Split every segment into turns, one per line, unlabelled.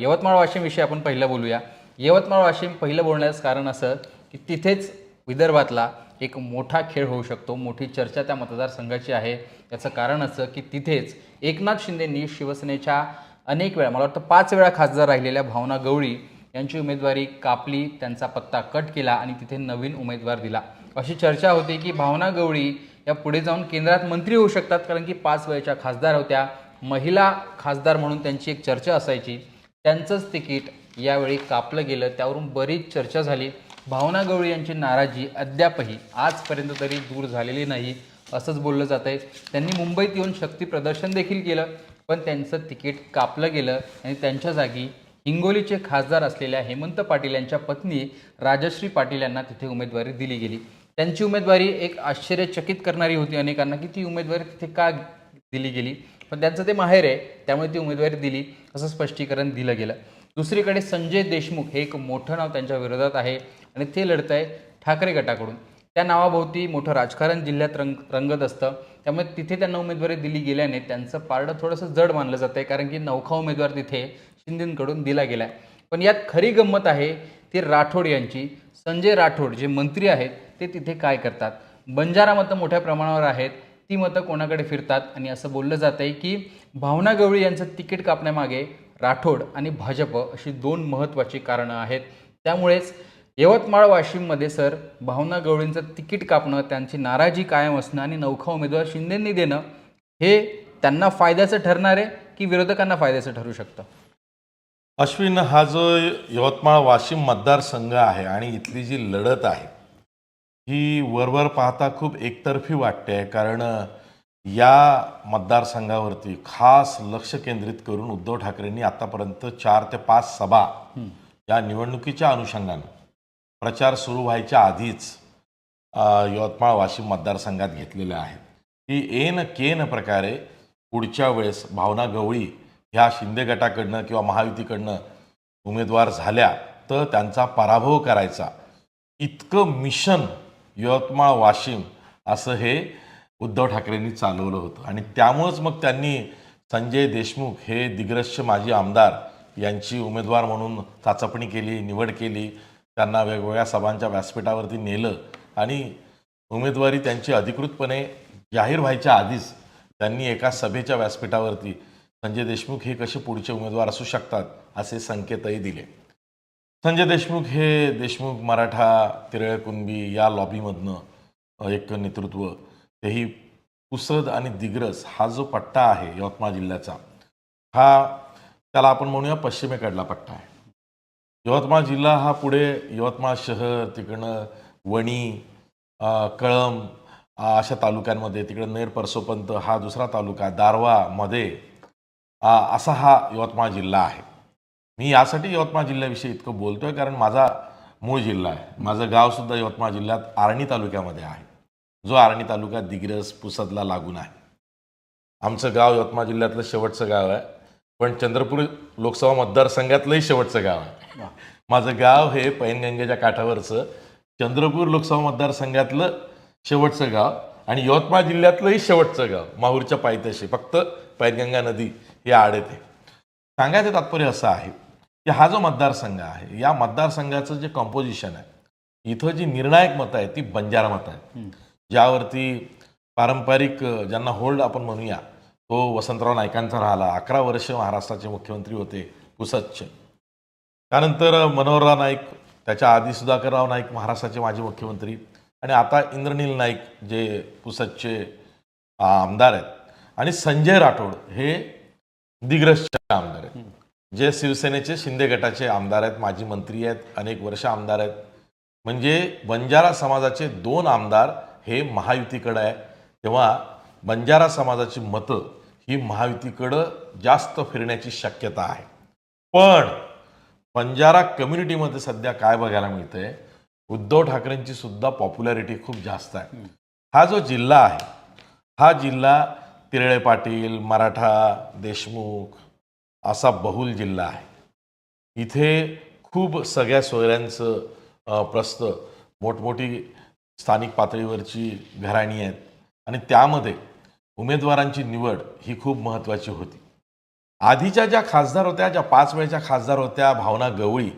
यवतमाळ वाशिम विषयी आपण पहिलं बोलूया. यवतमाळ वाशिम पहिलं बोलण्याचं कारण असं की तिथेच विदर्भातला एक मोठा खेळ होऊ शकतो. मोठी चर्चा त्या मतदारसंघाची आहे. याचं कारण असं की तिथेच एकनाथ शिंदेंनी शिवसेनेच्या अनेक वेळा मला वाटतं पाच वेळा खासदार राहिलेल्या भावना गवळी यांची उमेदवारी कापली त्यांचा पत्ता कट केला आणि तिथे नवीन उमेदवार दिला. अशी चर्चा होती की भावना गवळी या पुढे जाऊन केंद्रात मंत्री होऊ शकतात कारण की पाच वेळेच्या खासदार होत्या. महिला खासदार म्हणून त्यांची एक चर्चा असायची. त्यांचंच तिकीट यावेळी कापलं गेलं. त्यावरून बरीच चर्चा झाली. भावना गवळी यांची नाराजी अद्यापही आजपर्यंत तरी दूर झालेली नाही असंच बोललं जात आहे त्यांनी मुंबईत येऊन शक्ती प्रदर्शन देखील केलं पण त्यांचं तिकीट कापलं गेलं आणि त्यांच्या जागी हिंगोलीचे खासदार असलेल्या हेमंत पाटील यांच्या पत्नी राजश्री पाटील यांना तिथे उमेदवारी दिली गेली. त्यांची उमेदवारी एक आश्चर्यचकित करणारी होती अनेकांना की ती उमेदवारी तिथे का दिली गेली? पण त्यांचं ते माहेर आहे त्यामुळे ती उमेदवारी दिली असं स्पष्टीकरण दिलं गेलं. दुसरीकडे संजय देशमुख हे एक मोठं नाव त्यांच्या विरोधात आहे आणि ते लढत आहे ठाकरे गटाकडून. त्या नावाभोवती मोठं राजकारण जिल्ह्यात रंग रंगत असतं. त्यामुळे तिथे त्यांना उमेदवारी दिली गेल्याने त्यांचं पारडं थोडंसं जड मानलं जातं आहे कारण की नौखा उमेदवार तिथे शिंदेकडून दिला गेला आहे पण यात खरी गंमत आहे ती राठोड यांची. संजय राठोड जे मंत्री आहेत ते तिथे काय करतात? बंजारा मतं मोठ्या प्रमाणावर आहेत. ती मतं कोणाकडे फिरतात? आणि असं बोललं जात आहे की भावना गवळी यांचं तिकीट कापण्यामागे राठोड आणि भाजप अशी दोन महत्त्वाची कारणं आहेत. त्यामुळेच यवतमाळ वाशिममध्ये सर भावना गवळींचं तिकीट कापणं त्यांची नाराजी कायम असणं आणि नौखा उमेदवार शिंदेंनी देणं हे त्यांना फायद्याचं ठरणार आहे की विरोधकांना फायद्याचं ठरू शकतं?
अश्विन हा जो यवतमाळ वाशिम मतदारसंघ आहे आणि इथली जी लढत आहे वरवर पाहता खूप एकतर्फी वाटते कारण या मतदारसंघावरती खास लक्ष केंद्रित करून उद्धव ठाकरेंनी आतापर्यंत चार ते पाच सभा या निवडणुकीच्या अनुषंगानं प्रचार सुरू व्हायच्या आधीच यवतमाळ वाशिम मतदारसंघात घेतलेल्या आहेत. की एन केन प्रकारे पुढच्या वेळेस भावना गवळी ह्या शिंदे गटाकडनं किंवा महायुतीकडनं उमेदवार झाल्या तर त्यांचा पराभव करायचा. इतकं मिशन यवतमाळ वाशिम असं हे उद्धव ठाकरेंनी चालवलं होतं. आणि त्यामुळंच मग त्यांनी संजय देशमुख हे दिग्रश्य माजी आमदार यांची उमेदवार म्हणून चाचपणी केली निवड केली. त्यांना वेगवेगळ्या सभांच्या व्यासपीठावरती नेलं. आणि उमेदवारी त्यांची अधिकृतपणे जाहीर व्हायच्या आधीच त्यांनी एका सभेच्या व्यासपीठावरती संजय देशमुख हे कसे पुढचे उमेदवार असू शकतात असे संकेतही दिले. संजय देशमुख हे देशमुख मराठा तिरळ कुणबी या लॉबीमधनं एक नेतृत्व. तेही पुसद आणि दिग्रस हा जो पट्टा आहे यवतमाळ जिल्ह्याचा हा त्याला आपण म्हणूया पश्चिमेकडला पट्टा आहे. यवतमाळ जिल्हा हा पुढे यवतमाळ शहर तिकडनं वणी कळम कळंब अशा तालुक्यांमध्ये तिकडं नेर परसोपंत हा दुसरा तालुका दारवा मध्ये असा हा यवतमाळ जिल्हा आहे. मी यासाठी यवतमाळ जिल्ह्याविषयी इतकं बोलतो आहे कारण माझा मूळ जिल्हा आहे. माझं गावसुद्धा यवतमाळ जिल्ह्यात आर्णी तालुक्यामध्ये आहे. जो आर्णी तालुका दिग्रस पुसदला लागून आहे. आमचं गाव यवतमाळ जिल्ह्यातलं शेवटचं गाव आहे. पण चंद्रपूर लोकसभा मतदारसंघातलंही शेवटचं गाव आहे. माझं गाव हे पैनगंगेच्या काठावरचं चंद्रपूर लोकसभा मतदारसंघातलं शेवटचं गाव आणि यवतमाळ जिल्ह्यातलंही शेवटचं गाव. माहूरच्या पायथ्याशी. फक्त पैनगंगा नदी ही आड येते. सांगायचं तात्पर्य असं आहे की हा जो मतदारसंघ आहे या मतदारसंघाचं जे कॉम्पोजिशन आहे इथं जी निर्णायक मतं आहेत ती बंजारा मतं आहेत. ज्यावरती पारंपरिक ज्यांना होल्ड आपण म्हणूया तो वसंतराव नाईकांचा राहिला अकरा वर्ष महाराष्ट्राचे मुख्यमंत्री होते पुसदचे त्यानंतर मनोहरराव नाईक त्याच्या आधी सुधाकरराव नाईक महाराष्ट्राचे माजी मुख्यमंत्री आणि आता इंद्रनील नाईक जे पुसदचे आमदार आहेत. आणि संजय राठोड हे दिग्रसचे आमदार आहेत. जे शिवसेनेचे शिंदे गटाचे आमदार आहेत माजी मंत्री आहेत अनेक वर्ष आमदार आहेत. म्हणजे बंजारा समाजाचे दोन आमदार हे महायुतीकडं आहे. तेव्हा बंजारा समाजाची मतं ही महायुतीकडं जास्त फिरण्याची शक्यता आहे. पण बंजारा कम्युनिटीमध्ये सध्या काय बघायला मिळतंय? उद्धव ठाकरेंची सुद्धा पॉप्युलॅरिटी खूप जास्त आहे. हा जो जिल्हा आहे हा जिल्हा तिरळे पाटील मराठा देशमुख असा बहुल जिल्हा आहे. इथे खूप सगळ्या सोयऱ्यांचं प्रस्त मोठमोठी स्थानिक पातळीवरची घराणी आहेत. आणि त्यामध्ये उमेदवारांची निवड ही खूप महत्त्वाची होती. आधीच्या ज्या खासदार होत्या ज्या पाच वेळच्या खासदार होत्या भावना गवळी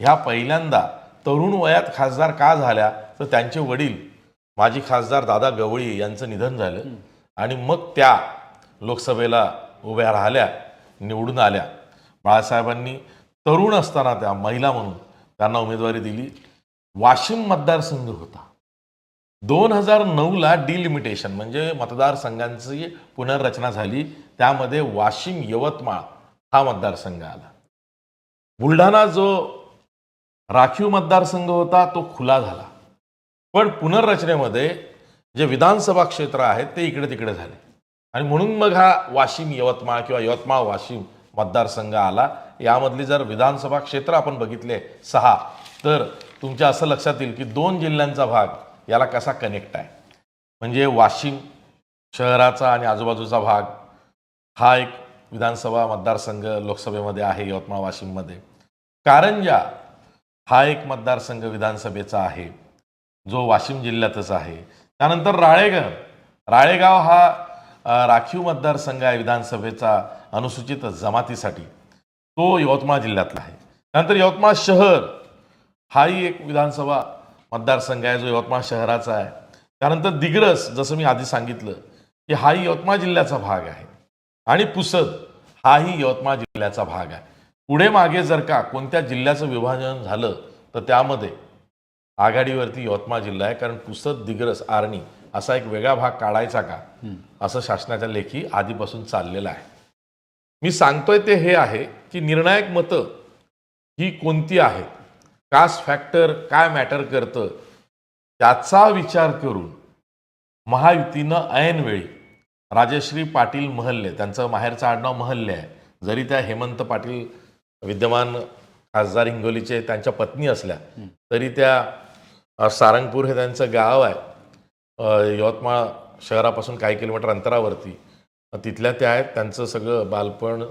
ह्या पहिल्यांदा तरुण वयात खासदार का झाल्या? तर त्यांचे वडील माजी खासदार दादा गवळी यांचं निधन झालं. आणि मग त्या लोकसभेला उभ्या राहिल्या. निवडून आल्या. बाळासाहेबांनी तरुण असताना त्या महिला म्हणून त्यांना उमेदवारी दिली. वाशिम मतदारसंघ होता. दोन हजार नऊला डिलिमिटेशन म्हणजे मतदारसंघांची पुनर्रचना झाली. त्यामध्ये वाशिम यवतमाळ हा मतदारसंघ आला. बुलढाणा जो राखीव मतदारसंघ होता तो खुला झाला. पण पुनर्रचनेमध्ये जे विधानसभा क्षेत्र आहेत ते इकडे तिकडे झाले. आणि म्हणून मग हा वाशिम यवतमाळ किंवा यवतमाळ वाशिम मतदारसंघ आला. यामधली जर विधानसभा क्षेत्र आपण बघितले सहा तर तुमच्या असं लक्षात येईल की दोन जिल्ह्यांचा भाग याला कसा कनेक्ट आहे. म्हणजे वाशिम शहराचा आणि आजूबाजूचा भाग हा एक विधानसभा मतदारसंघ लोकसभेमध्ये आहे यवतमाळ वाशिममध्ये. कारंजा हा एक मतदारसंघ विधानसभेचा आहे जो वाशिम जिल्ह्यातच आहे. त्यानंतर राळेगाव राळेगाव हा राखीव मतदारसंघ आहे विधानसभेचा अनुसूचित जमातीसाठी. तो यवतमाळ जिल्ह्यातला आहे. त्यानंतर यवतमाळ शहर हाही एक विधानसभा मतदारसंघ आहे जो यवतमाळ शहराचा आहे. त्यानंतर दिग्रस जसं मी आधी सांगितलं की हाही यवतमाळ जिल्ह्याचा भाग आहे. आणि पुसद हाही यवतमाळ जिल्ह्याचा भाग आहे. पुढे मागे जर का कोणत्या जिल्ह्याचं विभाजन झालं तर त्यामध्ये आघाडीवरती यवतमाळ जिल्हा आहे कारण पुसद दिग्रस आर्णी असा एक वेगळा भाग काढायचा का? असं शासनाच्या लेखी आधीपासून चाललेलं आहे. मी सांगतोय ते हे आहे की निर्णायक मतं ही कोणती आहेत? कास्ट फॅक्टर काय मॅटर करतं? त्याचा विचार करून महायुतीनं ऐनवेळी राजश्री पाटील महल्ले त्यांचं माहेरचं आडनाव महल्ले आहे. जरी त्या हेमंत पाटील विद्यमान खासदार हिंगोलीचे त्यांच्या पत्नी असल्या तरी त्या सारंगपूर हे त्यांचं गाव आहे. यवतमाळ शहरापासून काही किलोमीटर अंतरावरती. तिथल्या त्या आहेत. त्यांचं सगळं बालपण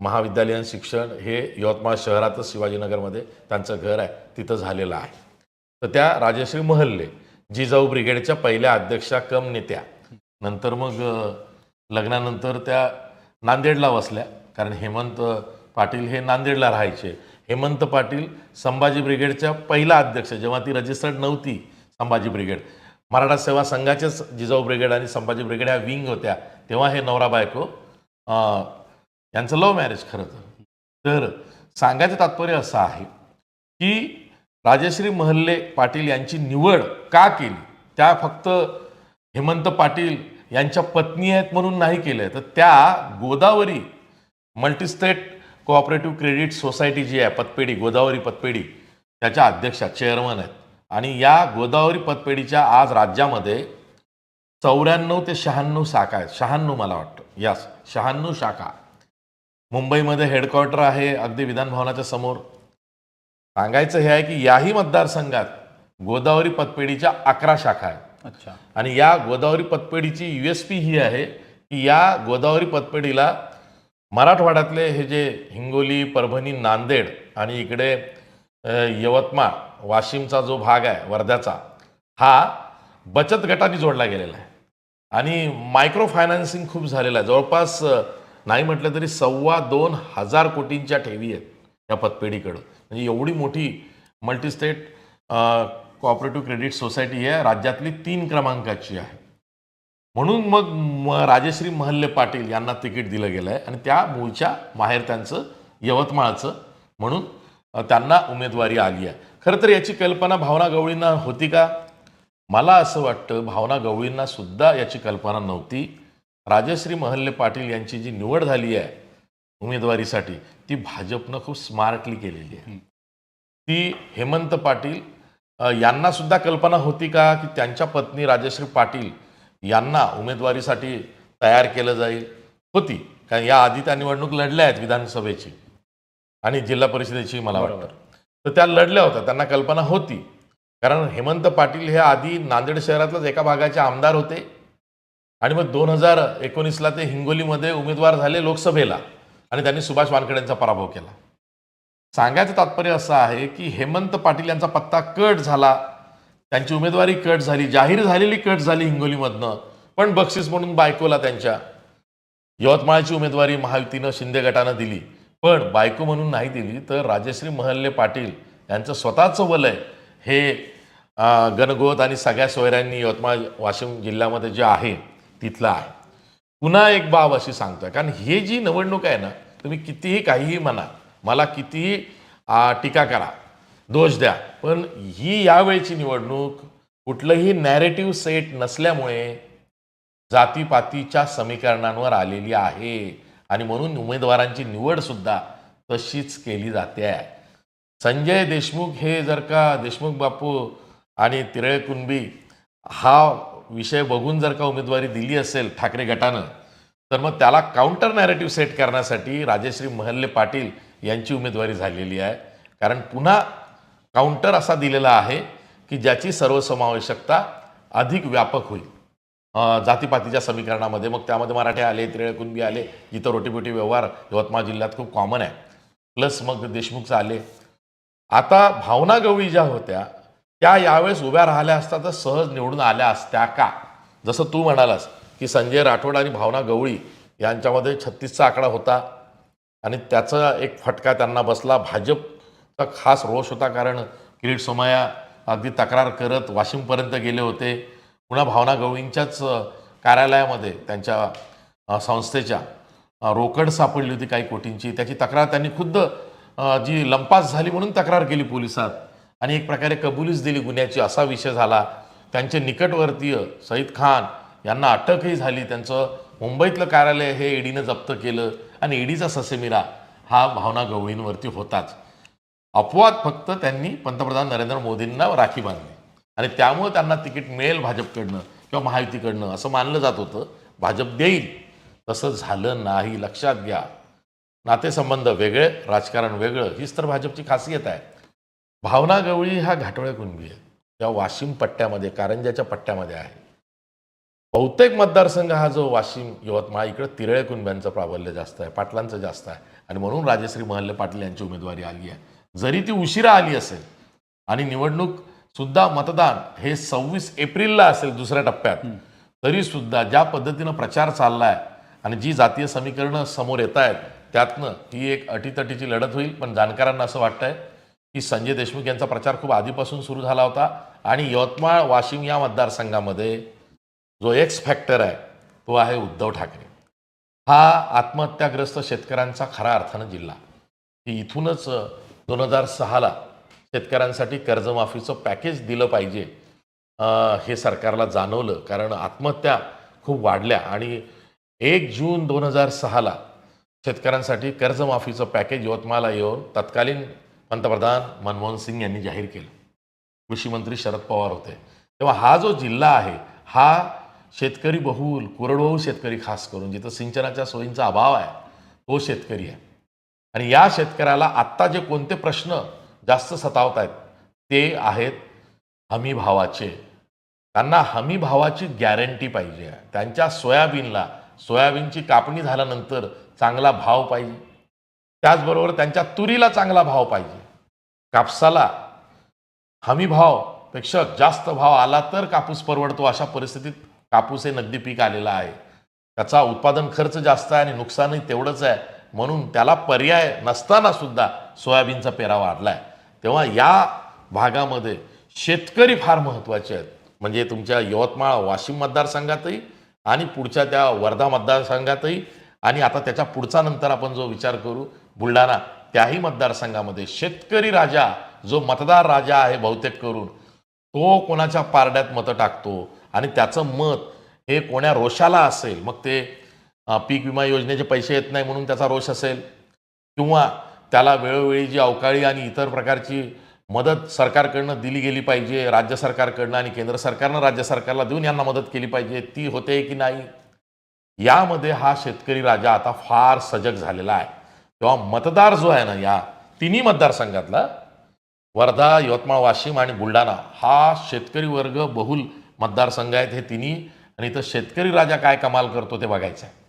महाविद्यालयीन शिक्षण हे यवतमाळ शहरातच शिवाजीनगरमध्ये त्यांचं घर आहे. तिथं झालेलं आहे. तर त्या राजश्री महल्ले जिजाऊ ब्रिगेडच्या पहिल्या अध्यक्षा कम नेत्या. नंतर मग लग्नानंतर त्या नांदेडला वसल्या. कारण हेमंत पाटील हे नांदेडला राहायचे. हेमंत पाटील संभाजी ब्रिगेडच्या पहिला अध्यक्ष. जेव्हा ती रजिस्टर्ड नव्हती संभाजी ब्रिगेड. मराठा सेवा संघाचेच जिजाऊ ब्रिगेड आणि संभाजी ब्रिगेड ह्या विंग होत्या. तेव्हा हे नवरा बायको यांचं लव्ह मॅरेज खरं तर. तर सांगायचं तात्पर्य असं आहे की राजश्री महल्ले पाटील यांची निवड का केली? त्या फक्त हेमंत पाटील यांच्या पत्नी आहेत म्हणून नाही केलं तर त्या Godavari multistate cooperative credit society जी आहे पतपेढी गोदावरी पतपेढी त्याच्या अध्यक्षा चेअरमन आहेत. आणि या गोदावरी पतपेढीच्या आज राज्यामध्ये चौऱ्याण्णव ते शहाण्णव शाखा आहेत. शहाण्णव मला वाटतं. यस शहाण्णव शाखा. मुंबईमध्ये हेडक्वार्टर आहे अगदी विधान भवनाच्या समोर. सांगायचं हे आहे की याही मतदारसंघात गोदावरी पतपेढीच्या अकरा शाखा आहेत.
अच्छा.
आणि या गोदावरी पतपेढीची यू एस पी ही आहे की या गोदावरी पतपेढीला मराठवाड्यातले हे जे हिंगोली परभणी नांदेड आणि इकडे यवतमाळ वाशिमचा जो भाग आहे वर्ध्याचा हा बचत गटाने जोडला गेलेला आहे. आणि मायक्रो फायनान्सिंग खूप झालेलं आहे. जवळपास नाही म्हटलं तरी सव्वा दोन हजार कोटींच्या ठेवी आहेत या पतपेढीकडं म्हणजे एवढी मोठी मल्टीस्टेट कॉपरेटिव्ह क्रेडिट सोसायटी आहे. राज्यातली तीन क्रमांकाची आहे. म्हणून मग राजश्री महल्ले पाटील यांना तिकीट दिलं गेलं आहे आणि त्या मूळच्या माहेर त्यांचं यवतमाळचं म्हणून त्यांना उमेदवारी आली आहे. खरं तर याची कल्पना भावना गवळींना होती का? मला असं वाटतं भावना गवळींना सुद्धा याची कल्पना नव्हती. राजश्री महल्ले पाटील यांची जी निवड झाली आहे उमेदवारीसाठी ती भाजपनं खूप स्मार्टली केलेली आहे. ती हेमंत पाटील यांना सुद्धा कल्पना होती का की त्यांच्या पत्नी राजश्री पाटील यांना उमेदवारीसाठी तयार केलं जाईल? होती. कारण या आधी त्या निवडणूक लढल्या आहेत विधानसभेची आणि जिल्हा परिषदेची मला वाटतं. तर त्या लढल्या होत्या त्यांना कल्पना होती. कारण हेमंत पाटील हे आधी नांदेड शहरातलाच एका भागाचे आमदार होते. आणि मग दोन हजार एकोणीसला ते हिंगोलीमध्ये उमेदवार झाले लोकसभेला. आणि त्यांनी सुभाष वानखेडेंचा पराभव केला. सांगायचं तात्पर्य असं आहे की हेमंत पाटील यांचा पत्ता कट झाला. त्यांची उमेदवारी कट झाली जाहीर झालेली कट झाली हिंगोलीमधनं. पण बक्षीस म्हणून बायकोला त्यांच्या यवतमाळची उमेदवारी महायुतीनं शिंदे गटानं दिली. पण बायको म्हणून नाही दिली तर राजश्री महल्ले पाटील यांचं स्वतःचं वलय हे गणगोत आणि सगळ्या सोयऱ्यांनी यवतमाळ वाशिम जिल्ह्यामध्ये जे आहे तिथलं आहे. पुन्हा एक बाब अशी सांगतोय कारण हे जी निवडणूक आहे ना तुम्ही कितीही काहीही म्हणा मला कितीही टीका करा दोष द्या पण ही यावेळची निवडणूक कुठलंही नॅरेटिव्ह सेट नसल्यामुळे जातीपातीच्या समीकरणांवर आलेली आहे. आणि म्हणून उमेदवारांची निवड सुद्धा तशीच केली जाते. आहे संजय देशमुख हे जर का देशमुख बापू आणि तिरळे कुणबी हा विषय बघून जर का उमेदवारी दिली असेल ठाकरे गटानं तर मग त्याला काउंटर नॅरेटिव्ह सेट करण्यासाठी राजश्री महल्ले पाटील यांची उमेदवारी झालेली आहे. कारण पुन्हा काउंटर असा दिलेला आहे की ज्याची सर्वसमावेशकता अधिक व्यापक होईल. जातीपातीच्या समीकरणामध्ये. मग त्यामध्ये मराठी आले तिरळे कुणबी आले जिथं रोटीपोटी व्यवहार यवतमाळ जिल्ह्यात खूप कॉमन आहे. प्लस मग देशमुखचं आले. आता भावना गवळी ज्या होत्या त्या यावेळेस उभ्या राहिल्या असता तर सहज निवडून आल्या असत्या का? जसं तू म्हणालास की संजय राठोड आणि भावना गवळी यांच्यामध्ये छत्तीसचा आकडा होता. आणि त्याचा एक फटका त्यांना बसला. भाजपचा खास रोष होता कारण किरीट सोमया अगदी तक्रार करत वाशिमपर्यंत गेले होते. पुन्हा भावना गवळींच्याच कार्यालयामध्ये त्यांच्या संस्थेच्या रोकड सापडली होती काही कोटींची. त्याची तक्रार त्यांनी खुद्द जी लंपास झाली म्हणून तक्रार केली पोलिसात आणि एक प्रकारे कबुलीच दिली गुन्ह्याची असा विषय झाला. त्यांचे निकटवर्तीय सईद खान यांना अटकही झाली. त्यांचं मुंबईतलं कार्यालय हे ईडीनं जप्त केलं आणि ईडीचा ससेमिरा हा भावना गवळींवरती होताच. अपवाद फक्त त्यांनी पंतप्रधान नरेंद्र मोदींना राखी बांधली. आणि त्यामुळे त्यांना तिकीट मिळेल भाजपकडनं किंवा महायुतीकडनं असं मानलं जात होतं. भाजप देईल. तसं झालं नाही. लक्षात घ्या. नातेसंबंध वेगळे राजकारण वेगळं हीच तर भाजपची खासियत आहे. भावना गवळी हा घाटोळ्या कुणबी आहे त्या वाशिम पट्ट्यामध्ये कारंजाच्या पट्ट्यामध्ये आहे. बहुतेक मतदारसंघ हा जो वाशिम यवतमाळ इकडं तिरळे कुणब्यांचं प्राबल्य जास्त आहे पाटलांचं जास्त आहे. आणि म्हणून राजश्री महल्ले पाटील यांची उमेदवारी आली आहे. जरी ती उशिरा आली असेल आणि निवडणूक सुद्धा मतदान हे सव्वीस एप्रिलला असेल दुसऱ्या टप्प्यात. तरी सुद्धा ज्या पद्धतीनं प्रचार चाललाय आणि जी जातीय समीकरणं समोर येत आहेत त्यातनं ही एक अटीतटीची लढत होईल. पण जाणकारांना असं वाटतंय की संजय देशमुख यांचा प्रचार खूप आधीपासून सुरू झाला होता आणि यवतमाळ वाशिम या मतदारसंघामध्ये जो एक्स फॅक्टर आहे तो आहे उद्धव ठाकरे. हा आत्महत्याग्रस्त शेतकऱ्यांचा खऱ्या अर्थानं जिल्हा. की इथूनच दोन हजार सहाला शेतकऱ्यांसाठी कर्जमाफीचं पॅकेज दिलं पाहिजे हे सरकारला जाणवलं. कारण आत्महत्या खूप वाढल्या आणि एक जून दोन हजार सहाला शेतकऱ्यांसाठी कर्जमाफीचं पॅकेज यवतमाळला येऊन तत्कालीन पंतप्रधान मनमोहन सिंग यांनी जाहीर केलं. कृषी मंत्री शरद पवार होते. तेव्हा हा जो जिल्हा आहे हा शेतकरी बहुल कोरडवाहू शेतकरी खास करून जिथं सिंचनाच्या सोयींचा अभाव आहे तो शेतकरी आहे. आणि या शेतकऱ्याला आत्ता जे कोणते प्रश्न जास्त सतावत आहेत ते आहेत हमी भावाचे त्यांना हमी भावाची गॅरंटी पाहिजे. त्यांच्या सोयाबीनला सोयाबीनची कापणी झाल्यानंतर चांगला भाव पाहिजे. त्याचबरोबर त्यांच्या तुरीला चांगला भाव पाहिजे. कापसाला हमी जास्त भाव आला तर कापूस परवडतो अशा परिस्थितीत कापूस हे नगदी पीक आलेलं आहे. त्याचा उत्पादन खर्च जास्त आहे आणि नुकसानही तेवढंच आहे. म्हणून त्याला पर्याय नसताना सुद्धा सोयाबीनचा पेरा वाढलाय. तेव्हा या भागामध्ये शेतकरी फार महत्त्वाचे आहेत. म्हणजे तुमच्या यवतमाळ वाशिम मतदारसंघातही आणि पुढच्या त्या वर्धा मतदारसंघातही. आणि आता त्याच्या पुढचा नंतर आपण जो विचार करू बुलढाणा त्याही मतदारसंघामध्ये शेतकरी राजा जो मतदार राजा आहे बहुतेक करून तो कोणाच्या पारड्यात मतं टाकतो? आणि त्याचं मत हे कोण्या रोषाला असेल? मग ते पीक विमा योजनेचे पैसे येत नाही म्हणून त्याचा रोष असेल? किंवा त्याला वेळोवेळी जी अवकाळी आणि इतर प्रकारची मदत सरकारकडनं दिली गेली पाहिजे राज्य सरकारकडनं आणि केंद्र सरकारनं राज्य सरकारला देऊन यांना मदत केली पाहिजे ती होते की नाही? यामध्ये हा शेतकरी राजा आता फार सजग झालेला आहे. तेव्हा मतदार जो आहे ना या तिन्ही मतदारसंघातला वर्धा यवतमाळ वाशिम आणि बुलढाणा हा शेतकरी वर्ग बहुल मतदारसंघ आहेत हे तिन्ही. आणि इथं शेतकरी राजा काय कमाल करतो ते बघायचं आहे